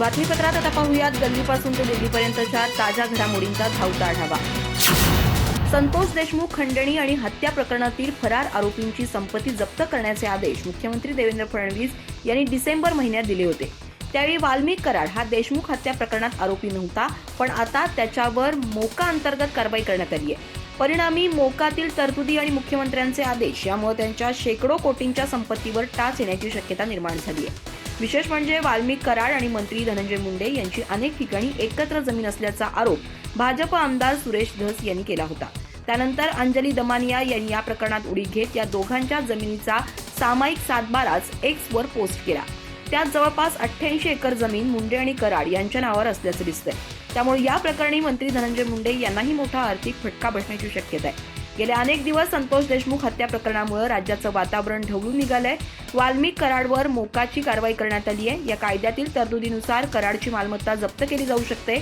बातमीपत्रात आता पाहूयात गल्लीपासून ते दिल्लीपर्यंतच्या ताज्या घडामोडींचा धावता आढावा. संतोष देशमुख खंडणी आणि हत्या प्रकरणातील फरार आरोपींची संपत्ती जप्त करण्याचे आदेश मुख्यमंत्री देवेंद्र फडणवीस यांनी डिसेंबर महिन्यात दिले होते. त्यावेळी वाल्मिक कराड हा देशमुख हत्या प्रकरणात आरोपी नव्हता पण आता त्याच्यावर मोका अंतर्गत कारवाई करण्यात आली आहे. परिणामी मोकातील तरतुदी आणि मुख्यमंत्र्यांचे आदेश यामुळे त्यांच्या शेकडो कोटींच्या संपत्तीवर टाच येण्याची शक्यता निर्माण झाली आहे. विशेष म्हणजे वाल्मिक कराड आणि मंत्री धनंजय मुंडे यांची अनेक ठिकाणी एकत्र जमीन असल्याचा आरोप भाजप आमदार सुरेश धस यांनी केला होता. त्यानंतर अंजली दमानिया यांनी या प्रकरणात उडी घेत या दोघांच्या जमिनीचा सामायिक सातबाराच एक्स वर पोस्ट केला. त्यात जवळपास अठ्ठ्याऐंशी एकर जमीन मुंडे आणि कराड यांच्या नावावर असल्याचं दिसतंय. त्यामुळे या प्रकरणी मंत्री धनंजय मुंडे यांनाही मोठा आर्थिक फटका बसण्याची शक्यता आहे. गेले अनेक दिवस संतोष देशमुख हत्या प्रकरणामुळे राज्याचं वातावरण ढवळून निघालंय. वाल्मिक कराडवर मोकाची कारवाई करण्यात आली आहे. या कायद्यातील तरतुदीनुसार कराडची मालमत्ता जप्त केली जाऊ शकते.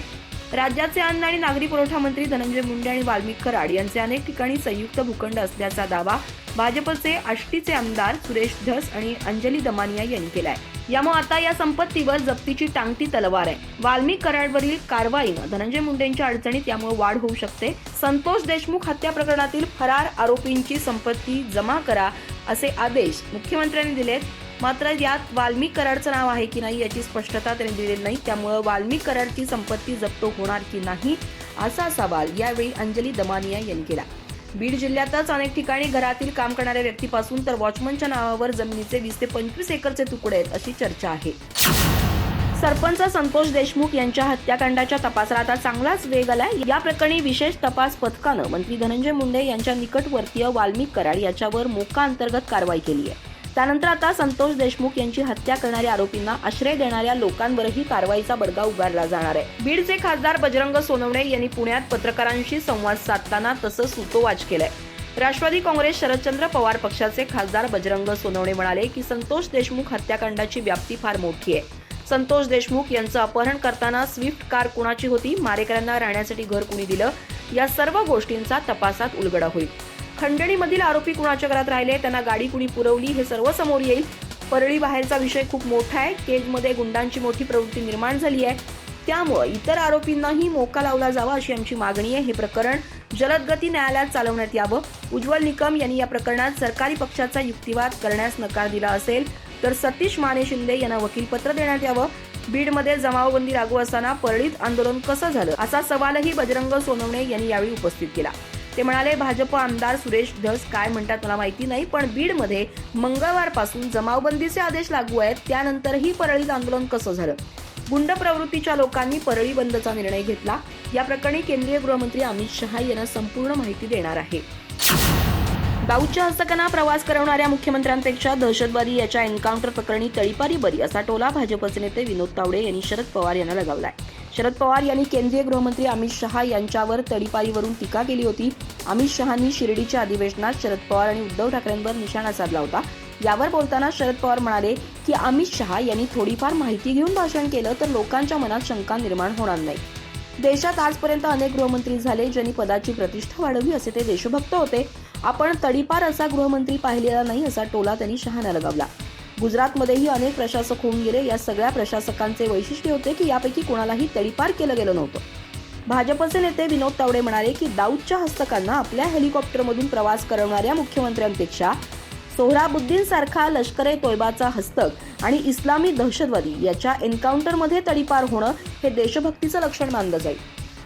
राज्याचे अन्न आणि नागरी पुरवठा मंत्री धनंजय मुंडे आणि वाल्मिक कराड यांचे अनेक ठिकाणी संयुक्त भूखंड असल्याचा दावा भाजपचे आष्टीचे आमदार सुरेश धस आणि अंजली दमानिया यांनी केला आहे यामुळे आता या संपत्तीवर जप्तीची टांगती तलवार आहे. वाल्मिक कराडवरील कारवाईनं धनंजय मुंडेंच्या अडचणीत यामुळे वाढ होऊ शकते. संतोष देशमुख हत्या प्रकरणातील फरार आरोपींची संपत्ती जमा करा असे आदेश मुख्यमंत्र्यांनी दिलेत. मात्र यात वाल्मिक कराडचं नाव आहे की नाही याची स्पष्टता त्यांनी दिलेली नाही. त्यामुळे वाल्मिक कराडची संपत्ती जप्त होणार की नाही असा सवाल यावेळी अंजली दमानिया यांनी केला. बीड जिल्ह्यातच अनेक ठिकाणी घरातील काम करणाऱ्या व्यक्तीपासून तर वॉचमनच्या नावावर जमिनीचे वीस ते पंचवीस एकरचे तुकडे आहेत अशी चर्चा आहे. सरपंच संतोष देशमुख यांच्या हत्याकांडाच्या तपासाला आता चांगलाच वेग आलाय. या प्रकरणी विशेष तपास पथकानं मंत्री धनंजय मुंडे यांच्या निकटवर्तीय वाल्मिक कराड याच्यावर मोका अंतर्गत कारवाई केली आहे. त्यानंतर आता संतोष देशमुख यांची हत्या करणाऱ्या आरोपींना आश्रय देणाऱ्या लोकांवरही कारवाईचा बडगा उगारला जाणार आहे. बीडचे खासदार बजरंग सोनवणे यांनी पुण्यात पत्रकारांशी संवाद साधताना तसं सुतोवाच केलंय. राष्ट्रवादी काँग्रेस शरदचंद्र पवार पक्षाचे खासदार बजरंग सोनवणे म्हणाले की संतोष देशमुख हत्याकांडाची व्याप्ती फार मोठी आहे. संतोष देशमुख यांचं अपहरण करताना स्विफ्ट कार कुणाची होती? मारेकऱ्यांना राहण्यासाठी घर कुणी दिलं? या सर्व गोष्टींचा तपासात उलगडा होईल. खंडणीमधील आरोपी कुणाच्या घरात राहिले? त्यांना गाडी कुणी पुरवली? हे सर्व समोर येईल. परळी बाहेरचा विषय खूप मोठा आहे. केजमध्ये गुंडांची मोठी प्रवृत्ती निर्माण झाली आहे. त्यामुळं इतर आरोपींनाही मोका लावला जावा अशी आमची मागणी आहे. हे प्रकरण जलदगती न्यायालयात चालवण्यात यावं. उज्ज्वल निकम यांनी या प्रकरणात सरकारी पक्षाचा युक्तिवाद करण्यास नकार दिला असेल तर सतीश माने शिंदे यांना वकीलपत्र देण्यात यावं. बीडमध्ये जमावबंदी लागू असताना परळीत आंदोलन कसं झालं? असा सवालही बजरंग सोनवणे यांनी यावेळी उपस्थित केला. ते म्हणाले भाजप आमदार सुरेश धस काय म्हणतात मला माहिती नाही पण बीडमध्ये मंगळवारपासून जमावबंदीचे आदेश लागू आहेत. त्यानंतरही परळीत आंदोलन कसं झालं? गुंड प्रवृत्तीच्या लोकांनी परळी बंदचा निर्णय घेतला. या प्रकरणी केंद्रीय गृहमंत्री अमित शहा यांना संपूर्ण माहिती देणार आहे. दाऊदच्या हस्तकांना प्रवास करवणाऱ्या मुख्यमंत्र्यांपेक्षा दहशतवादी याच्या एन्काउंटर प्रकरणी तळीपारी बरी असा टोला भाजपचे नेते विनोद तावडे यांनी शरद पवार यांना लगावलाय. शरद पवार यांनी केंद्रीय गृहमंत्री अमित शहा यांच्यावर तडीपारीवरून टीका केली होती. अमित शहांनी शिर्डीच्या अधिवेशनात शरद पवार आणि उद्धव ठाकरेंवर निशाणा साधला होता. यावर बोलताना शरद पवार म्हणाले की अमित शहा यांनी थोडीफार माहिती घेऊन भाषण केलं तर लोकांच्या मनात शंका निर्माण होणार नाही. देशात आजपर्यंत अनेक गृहमंत्री झाले ज्यांनी पदाची प्रतिष्ठा वाढवली असे ते देशभक्त होते. आपण तडीपार असा गृहमंत्री पाहिलेला नाही असा टोला त्यांनी शहाना लगावला. गुजरातमध्येही अनेक प्रशासक होऊन गेले. या सगळ्या प्रशासकांचे वैशिष्ट्य होते की यापैकी कोणालाही तडीपार केलं गेलं नव्हतं. भाजपचे नेते विनोद तावडे म्हणाले की दाऊदच्या हस्तकांना आपल्या हेलिकॉप्टरमधून प्रवास करवणाऱ्या मुख्यमंत्र्यांपेक्षा सोहराबुद्दीन सारखा लष्कर तोयबाचा हस्तक आणि इस्लामी दहशतवादी याच्या एन्काउंटरमध्ये तडीपार होणं हे देशभक्तीचं लक्षण मानलं जाईल.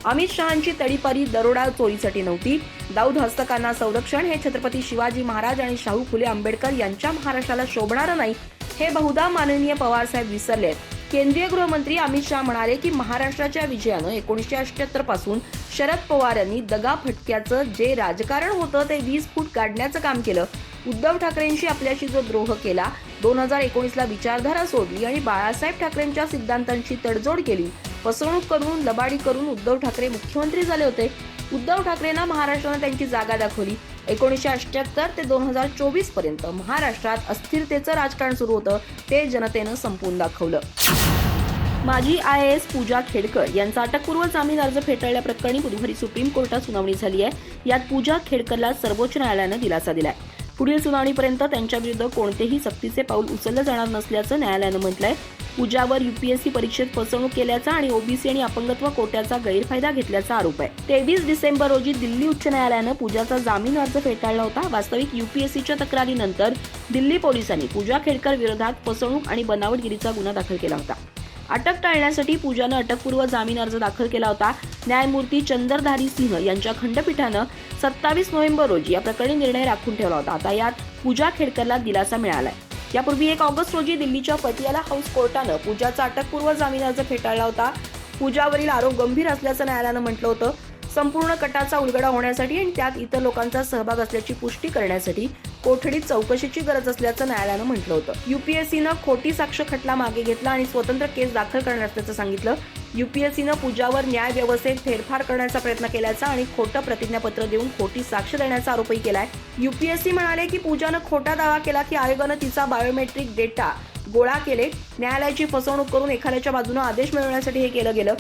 अमित शहांची तडीपारी दरोडा चोरीसाठी नव्हती. दाऊद हस्तकांना संरक्षण हे छत्रपती शिवाजी महाराज आणि शाहू फुले आंबेडकर यांच्या महाराष्ट्राला शोभणारं नाही हे बहुधा माननीय पवारसाहेब विसरले. केंद्रीय गृहमंत्री अमित शहा म्हणाले की महाराष्ट्राच्या विजयानं एकोणीसशे अष्ट्याहत्तरपासून शरद पवार यांनी दगा फटक्याचं जे राजकारण होतं ते वीस फूट काढण्याचं काम केलं. उद्धव ठाकरेंशी आपल्याशी जो द्रोह केला दोन हजार एकोणीसला विचारधारा सोडली आणि बाळासाहेब ठाकरेंच्या सिद्धांतांची तडजोड केली. फसवणूक करून लबाडी करून उद्धव ठाकरे मुख्यमंत्री झाले होते. उद्धव ठाकरेंना महाराष्ट्रानं त्यांची जागा दाखवली. एकोणीसशे अठ्याहत्तर ते दोन हजार चोवीसपर्यंत महाराष्ट्रात अस्थिरतेचं राजकारण सुरू होतं ते जनतेनं संपवून दाखवलं. माजी आय एस पूजा खेडकर यांचा अटकपूर्व जामीन अर्ज फेटाळल्याप्रकरणी बुधवारी सुप्रीम कोर्टात सुनावणी झाली आहे. यात पूजा खेडकरला सर्वोच्च न्यायालयानं दिलासा दिलाय. पुढील सुनावणीपर्यंत त्यांच्याविरुद्ध कोणतेही सक्तीचे पाऊल उचललं जाणार नसल्याचं न्यायालयानं म्हटलंय. पूजावर युपीएससी परीक्षेत फसवणूक केल्याचा आणि ओबीसी आणि अपंगत्व कोट्याचा गैरफायदा घेतल्याचा आरोप आहे. तेवीस डिसेंबर रोजी दिल्ली उच्च न्यायालयानं पूजाचा जामीन अर्ज फेटाळला होता. वास्तविक युपीएससीच्या तक्रारीनंतर दिल्ली पोलिसांनी पूजा खेडकर विरोधात फसवणूक आणि बनावटगिरीचा गुन्हा दाखल केला होता. अटक टाळण्यासाठी पूजानं अटकपूर्व जामीन अर्ज दाखल केला होता. न्यायमूर्ती चंदरधारी सिंह यांच्या खंडपीठानं सत्तावीस नोव्हेंबर रोजी या प्रकरणी निर्णय राखून ठेवला होता. आता यात पूजा खेडकरला दिलासा मिळालाय. यापूर्वी एक ऑगस्ट रोजी दिल्लीच्या पटियाला हाऊस कोर्टानं पूजाचा अटकपूर्व जामीन अर्ज फेटाळला होता. पूजावरील आरोप गंभीर असल्याचं न्यायालयानं म्हटलं होतं. संपूर्ण कटाचा उलगडा होण्यासाठी आणि त्यात इतर लोकांचा सहभाग असल्याची पुष्टी करण्यासाठी कोठडीत चौकशीची गरज असल्याचं न्यायालयानं म्हटलं होतं. युपीएससीनं खोटी साक्ष खटला मागे घेतला आणि स्वतंत्र केस दाखल करणार असल्याचं सांगितलं. युपीएससीनं पूजावर न्याय व्यवस्थेत फेरफार करण्याचा प्रयत्न केल्याचा आणि खोटं प्रतिज्ञापत्र देऊन खोटी साक्ष देण्याचा आरोपही केलाय. युपीएससी म्हणाले की पूजानं खोटा दावा केला की आयोगानं तिचा बायोमेट्रिक डेटा गोळा केले. न्यायालयाची फसवणूक करून एखाद्याच्या बाजूनं आदेश मिळवण्यासाठी हे केलं गेलं.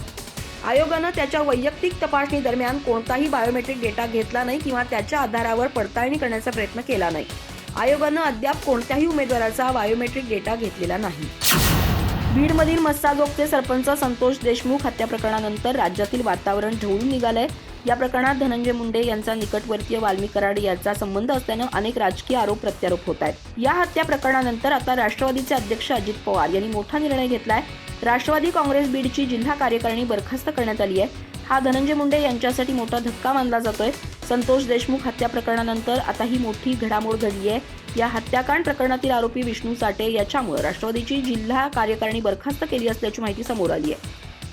आयोगानं त्याच्या वैयक्तिक तपासणी दरम्यान कोणताही बायोमेट्रिक डेटा घेतला नाही किंवा त्याच्या आधारावर पडताळणी करण्याचा प्रयत्न केला नाही. आयोगानं अद्याप कोणत्याही उमेदवाराचा बायोमेट्रिक डेटा घेतलेला नाही. बीडमधील मस्साजोगचे सरपंच संतोष देशमुख हत्या प्रकरणानंतर राज्यातील वातावरण ढवळून निघालंय. या प्रकरणात धनंजय मुंडे यांचा निकटवर्तीय वाल्मी कराड याचा संबंध असल्यानं अनेक राजकीय आरोप प्रत्यारोप होत आहेत. या हत्या प्रकरणानंतर आता राष्ट्रवादीचे अध्यक्ष अजित पवार यांनी मोठा निर्णय घेतलाय. राष्ट्रवादी काँग्रेस बीडची जिल्हा कार्यकारिणी बरखास्त करण्यात आली आहे. हा धनंजय मुंडे यांच्यासाठी मोठा धक्का मानला जातोय. संतोष देशमुख हत्या प्रकरणानंतर आता ही मोठी घडामोड घडली आहे. या हत्याकांड प्रकरणातील आरोपी विष्णू साठे याच्यामुळे राष्ट्रवादीची जिल्हा कार्यकारिणी बरखास्त केली असल्याची माहिती समोर आली आहे.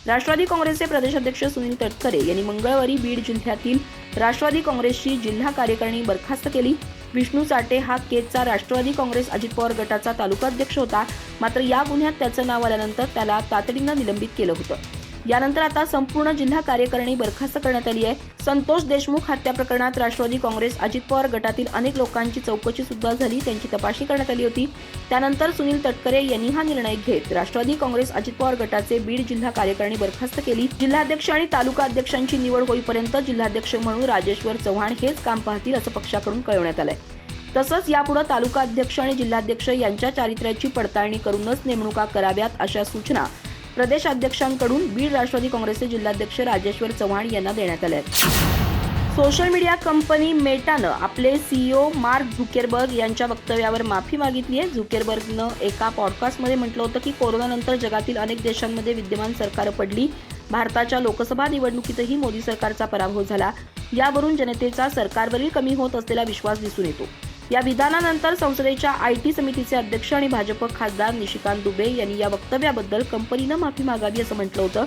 राष्ट्रवादी काँग्रेसचे प्रदेशाध्यक्ष सुनील तटकरे यांनी मंगळवारी बीड जिल्ह्यातील राष्ट्रवादी काँग्रेसची जिल्हा कार्यकारिणी बरखास्त केली. विष्णू साठे हा केजचा राष्ट्रवादी काँग्रेस अजित पवार गटाचा तालुकाध्यक्ष होता. मात्र या गुन्ह्यात त्याचं नाव आल्यानंतर त्याला तातडीनं निलंबित केलं होतं. यानंतर आता संपूर्ण जिल्हा कार्यकारिणी बरखास्त करण्यात आली आहे. संतोष देशमुख हत्या प्रकरणात राष्ट्रवादी काँग्रेस अजित पवार गटातील अनेक लोकांची चौकशी सुद्धा झाली त्यांची तपासणी करण्यात आली होती. त्यानंतर सुनील तटकरे यांनी हा निर्णय घेत राष्ट्रवादी काँग्रेस अजित पवार गटाचे बीड जिल्हा कार्यकारिणी बरखास्त केली. जिल्हाध्यक्ष आणि तालुका अध्यक्षांची निवड होईपर्यंत जिल्हाध्यक्ष म्हणून राजेश्वर चव्हाण हेच काम पाहतील असं पक्षाकडून कळवण्यात आलंय. तसंच यापुढे तालुका अध्यक्ष आणि जिल्हाध्यक्ष यांच्या चारित्र्याची पडताळणी करूनच नेमणुका कराव्यात अशा सूचना प्रदेशाध्यक्षांकडून बीड राष्ट्रवादी काँग्रेसचे जिल्हाध्यक्ष राजेश्वर चव्हाण यांना देण्यात आले. सोशल मीडिया कंपनी मेटानं आपले सीईओ मार्क झुकेरबर्ग यांच्या वक्तव्यावर माफी मागितली आहे. झुकेरबर्गनं एका पॉडकास्टमध्ये म्हटलं होतं की कोरोनानंतर जगातील अनेक देशांमध्ये विद्यमान सरकारं पडली. भारताच्या लोकसभा निवडणुकीतही मोदी सरकारचा पराभव झाला. यावरून जनतेचा सरकारवरील कमी होत असलेला विश्वास दिसून येतो. या विधानानंतर संसदेच्या आय टी समितीचे अध्यक्ष आणि भाजप खासदार निशिकांत दुबे यांनी या वक्तव्याबद्दल कंपनीनं माफी मागावी असं म्हटलं होतं.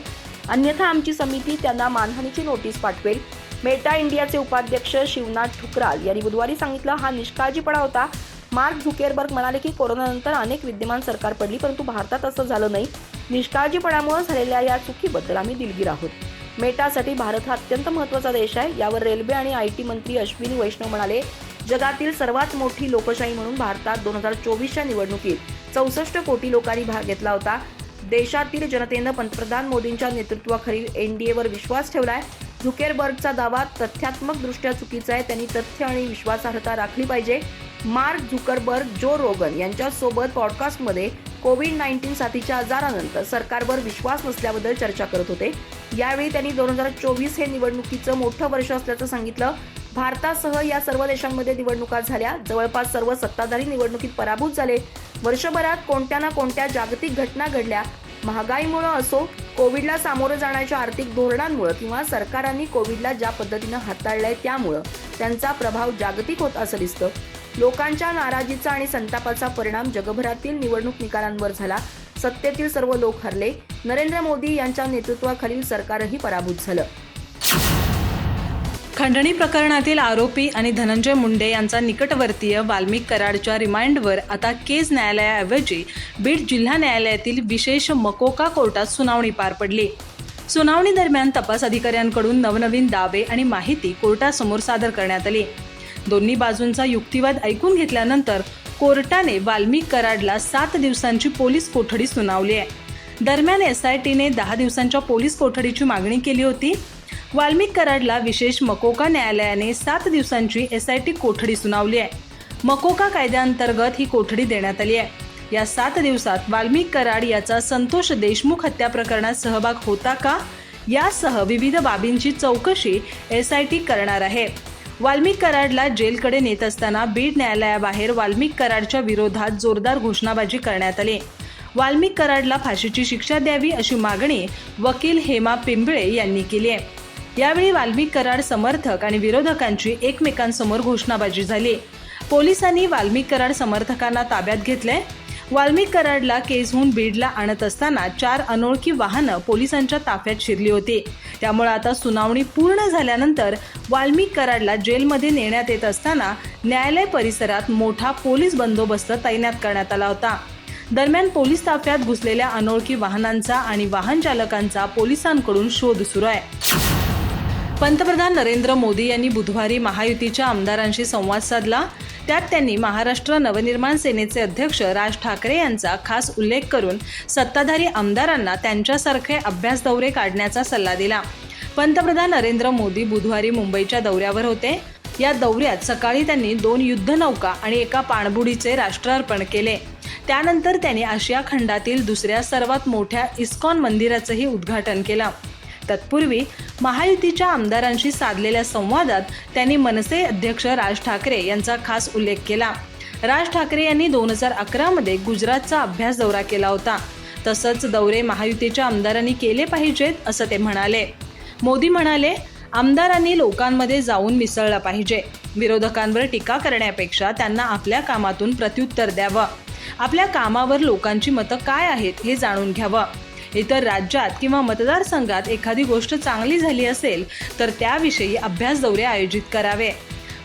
अन्यथा आमची समिती त्यांना मानहानीची नोटीस पाठवेल. मेटा इंडियाचे उपाध्यक्ष शिवनाथ ठुकराल यांनी बुधवारी सांगितलं हा निष्काळजीपणा होता. मार्क झुकेरबर्ग म्हणाले की कोरोनानंतर अनेक विद्यमान सरकार पडली परंतु भारतात असं झालं नाही. निष्काळजीपणामुळे झालेल्या या चुकीबद्दल आम्ही दिलगीर आहोत. मेटासाठी भारत हा अत्यंत महत्त्वाचा देश आहे. यावर रेल्वे आणि आय टी मंत्री अश्विनी वैष्णव म्हणाले जगातील सर्वात मोठी लोकशाही म्हणून भारतात दोन हजार चोवीसच्या निवडणुकीत चौसष्ट कोटी लोकांनी भाग घेतला होता. देशातील जनतेनं पंतप्रधान मोदींच्या नेतृत्वाखालील एनडीएवर विश्वास ठेवलाय. झुकेरबर्गचा दावा तथ्यात्मक दृष्ट्या चुकीचा आहे. त्यांनी तथ्य आणि विश्वासार्हता राखली पाहिजे. मार्क झुकरबर्ग जो रोगन यांच्यासोबत पॉडकास्टमध्ये कोविड नाईन्टीन साथीच्या आजारानंतर सरकारवर विश्वास नसल्याबद्दल चर्चा करत होते. यावेळी त्यांनी दोन हजार चोवीस हे निवडणुकीचं मोठं वर्ष असल्याचं सांगितलं. भारतासह या सर्व देशांमध्ये निवडणुका झाल्या. जवळपास सर्व सत्ताधारी निवडणुकीत पराभूत झाले. वर्षभरात कोणत्या ना कोणत्या जागतिक घटना घडल्या. महागाईमुळं असो कोविडला सामोरं जाण्याच्या आर्थिक धोरणांमुळं किंवा सरकारांनी कोविडला ज्या पद्धतीनं हाताळलंय त्यामुळं त्यांचा प्रभाव जागतिक होत असं दिसतं. लोकांच्या नाराजीचा आणि संतापाचा परिणाम जगभरातील निवडणूक निकालांवर झाला. सत्तेतील सर्व लोक हरले. नरेंद्र मोदी यांच्या नेतृत्वाखालील सरकारही पराभूत झालं. खंडणी प्रकरणातील आरोपी आणि धनंजय मुंडे यांचा निकटवर्तीय वाल्मिक कराडच्या रिमाइंडवर आता केज न्यायालयाऐवजी बीड जिल्हा न्यायालयातील विशेष मकोका कोर्टात सुनावणी पार पडली. सुनावणी दरम्यान तपास अधिकाऱ्यांकडून नवनवीन दावे आणि माहिती कोर्टासमोर सादर करण्यात आली. दोन्ही बाजूंचा युक्तिवाद ऐकून घेतल्यानंतर कोर्टाने वाल्मिक कराडला सात दिवसांची पोलीस कोठडी सुनावली आहे. दरम्यान एस आय टीने दहा दिवसांच्या पोलीस कोठडीची मागणी केली होती. वाल्मिक कराडला विशेष मकोका न्यायालयाने सात दिवसांची एस आय टी कोठडी सुनावली आहे. मकोका कायद्याअंतर्गत ही कोठडी देण्यात आली आहे. या सात दिवसात वाल्मिक कराड याचा संतोष देशमुख हत्या प्रकरणात सहभाग होता का? यासह विविध बाबींची चौकशी एस आय टी करणार आहे. वाल्मिक कराडला जेलकडे नेत असताना बीड न्यायालयाबाहेर वाल्मिक कराडच्या विरोधात जोरदार घोषणाबाजी करण्यात आली. वाल्मिक कराडला फाशीची शिक्षा द्यावी अशी मागणी वकील हेमा पिंबळे यांनी केली आहे. यावेळी वाल्मिक कराड समर्थक आणि विरोधकांची एकमेकांसमोर घोषणाबाजी झाली. पोलिसांनी वाल्मिक कराड समर्थकांना ताब्यात घेतले वाल्मिक कराडला केसहून बीडला आणत असताना चार अनोळखी वाहनं पोलिसांच्या ताफ्यात शिरली होती. त्यामुळे आता सुनावणी पूर्ण झाल्यानंतर वाल्मिक कराडला जेलमध्ये नेण्यात येत असताना न्यायालय परिसरात मोठा पोलीस बंदोबस्त तैनात करण्यात आला होता. दरम्यान पोलीस ताफ्यात घुसलेल्या अनोळखी वाहनांचा आणि वाहन चालकांचा पोलिसांकडून शोध सुरू आहे. पंतप्रधान नरेंद्र मोदी यांनी बुधवारी महायुतीच्या आमदारांशी संवाद साधला. त्यात त्यांनी महाराष्ट्र नवनिर्माण सेनेचे अध्यक्ष राज ठाकरे यांचा खास उल्लेख करून सत्ताधारी आमदारांना त्यांच्यासारखे अभ्यास दौरे काढण्याचा सल्ला दिला. पंतप्रधान नरेंद्र मोदी बुधवारी मुंबईच्या दौऱ्यावर होते. या दौऱ्यात सकाळी त्यांनी दोन युद्धनौका आणि एका पाणबुडीचे राष्ट्रार्पण केले. त्यानंतर त्यांनी आशिया खंडातील दुसऱ्या सर्वात मोठ्या इस्कॉन मंदिराचंही उद्घाटन केलं. तत्पूर्वी महायुतीच्या आमदारांशी साधलेल्या संवादात त्यांनी मनसे अध्यक्ष राज ठाकरे यांचा खास उल्लेख केला. राज ठाकरे यांनी दोन हजार अकरामध्ये गुजरातचा अभ्यास दौरा केला होता. तसंच दौरे महायुतीच्या आमदारांनी केले पाहिजेत असं ते म्हणाले. मोदी म्हणाले आमदारांनी लोकांमध्ये जाऊन मिसळलं पाहिजे. विरोधकांवर टीका करण्यापेक्षा त्यांना आपल्या कामातून प्रत्युत्तर द्यावं. आपल्या कामावर लोकांची मतं काय आहेत हे जाणून घ्यावं. इतर राज्यात किंवा मतदारसंघात एखादी गोष्ट चांगली झाली असेल तर त्याविषयी अभ्यास दौरे आयोजित करावे.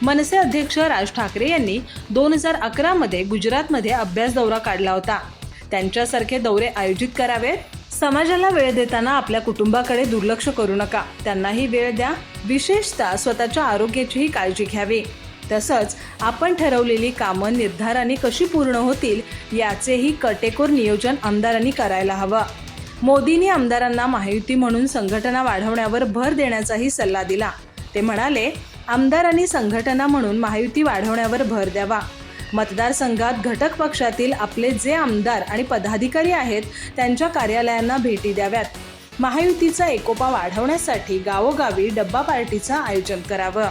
मनसे अध्यक्ष राज ठाकरे यांनी दोन हजार अकरामध्ये गुजरातमध्ये अभ्यास दौरा काढला होता. त्यांच्यासारखे दौरे आयोजित करावेत समाजाला वेळ देताना आपल्या कुटुंबाकडे दुर्लक्ष करू नका. त्यांनाही वेळ द्या. विशेषतः स्वतःच्या आरोग्याचीही काळजी घ्यावी. तसंच आपण ठरवलेली कामं निर्धाराने कशी पूर्ण होतील याचेही कटेकोर नियोजन आमदारांनी करायला हवं. मोदींनी आमदारांना महायुती म्हणून संघटना वाढवण्यावर भर देण्याचाही सल्ला दिला. ते म्हणाले आमदारांनी संघटना म्हणून महायुती वाढवण्यावर भर द्यावा. मतदारसंघात घटक पक्षातील आपले जे आमदार आणि पदाधिकारी आहेत त्यांच्या कार्यालयांना भेटी द्याव्यात. महायुतीचा एकोपा वाढवण्यासाठी गावोगावी डब्बा पार्टीचं आयोजन करावं.